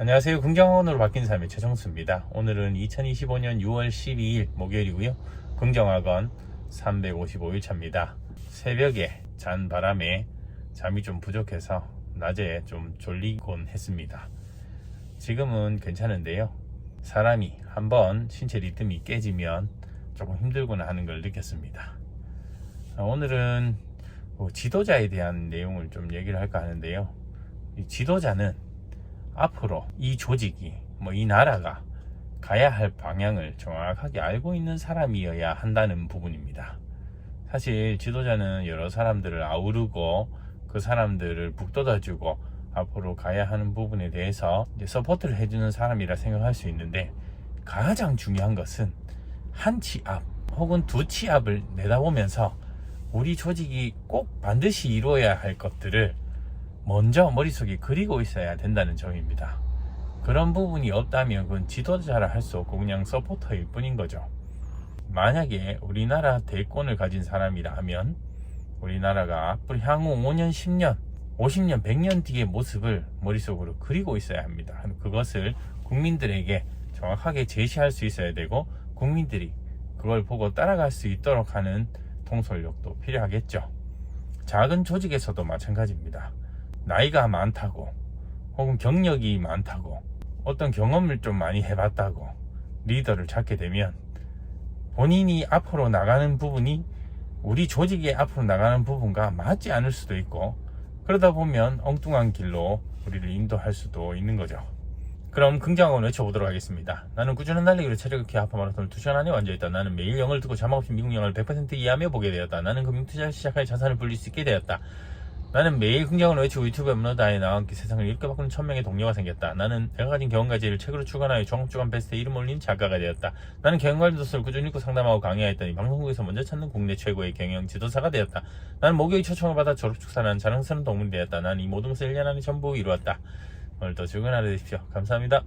안녕하세요. 긍정학원으로 바뀐 삶의 최정수입니다. 오늘은 2025년 6월 12일 목요일이고요. 긍정학원 355일 차입니다. 새벽에 잔 바람에 잠이 좀 부족해서 낮에 좀 졸리곤 했습니다. 지금은 괜찮은데요. 사람이 한번 신체 리듬이 깨지면 조금 힘들구나 하는 걸 느꼈습니다. 아, 오늘은 뭐 지도자에 대한 내용을 좀 얘기를 할까 하는데요. 이 지도자는 앞으로 이 조직이 뭐 이 나라가 가야 할 방향을 정확하게 알고 있는 사람이어야 한다는 부분입니다. 사실 지도자는 여러 사람들을 아우르고 그 사람들을 북돋아주고 앞으로 가야 하는 부분에 대해서 서포트를 해주는 사람이라 생각할 수 있는데 가장 중요한 것은 한치앞 혹은 두치 앞을 내다보면서 우리 조직이 꼭 반드시 이루어야 할 것들을 먼저 머릿속에 그리고 있어야 된다는 점입니다. 그런 부분이 없다면 그건 지도자라 할 수 없고 그냥 서포터일 뿐인 거죠. 만약에 우리나라 대권을 가진 사람이라면 우리나라가 앞으로 향후 5년, 10년, 50년, 100년 뒤의 모습을 머릿속으로 그리고 있어야 합니다. 그것을 국민들에게 정확하게 제시할 수 있어야 되고 국민들이 그걸 보고 따라갈 수 있도록 하는 통솔력도 필요하겠죠. 작은 조직에서도 마찬가지입니다. 나이가 많다고 혹은 경력이 많다고 어떤 경험을 좀 많이 해봤다고 리더를 찾게 되면 본인이 앞으로 나가는 부분이 우리 조직의 앞으로 나가는 부분과 맞지 않을 수도 있고 그러다 보면 엉뚱한 길로 우리를 인도할 수도 있는 거죠. 그럼 긍정학원 외쳐보도록 하겠습니다. 나는 꾸준한 달리기로 체력을 키워 하프 마라톤을 2시간 안에 완주했다. 나는 매일 영어를 듣고 자막 없이 미국 영어를 100% 이해하며 보게 되었다. 나는 금융투자를 시작하여 자산을 불릴 수 있게 되었다. 나는 매일 긍정을 외치고 유튜브에 나와 함께 세상을 이렇게 바꾸는 천명의 동료가 생겼다. 나는 내가 가진 경험가지를 책으로 출간하여 종합주간 베스트에 이름 올린 작가가 되었다. 나는 경영관리 도서를 꾸준히 읽고 상담하고 강의하였더니 방송국에서 먼저 찾는 국내 최고의 경영 지도사가 되었다. 나는 목요일 초청을 받아 졸업 축사하는 자랑스러운 동문이 되었다. 나는 이 모든 것을 1년 안에 전부 이루었다. 오늘도 즐거운 하루 되십시오. 감사합니다.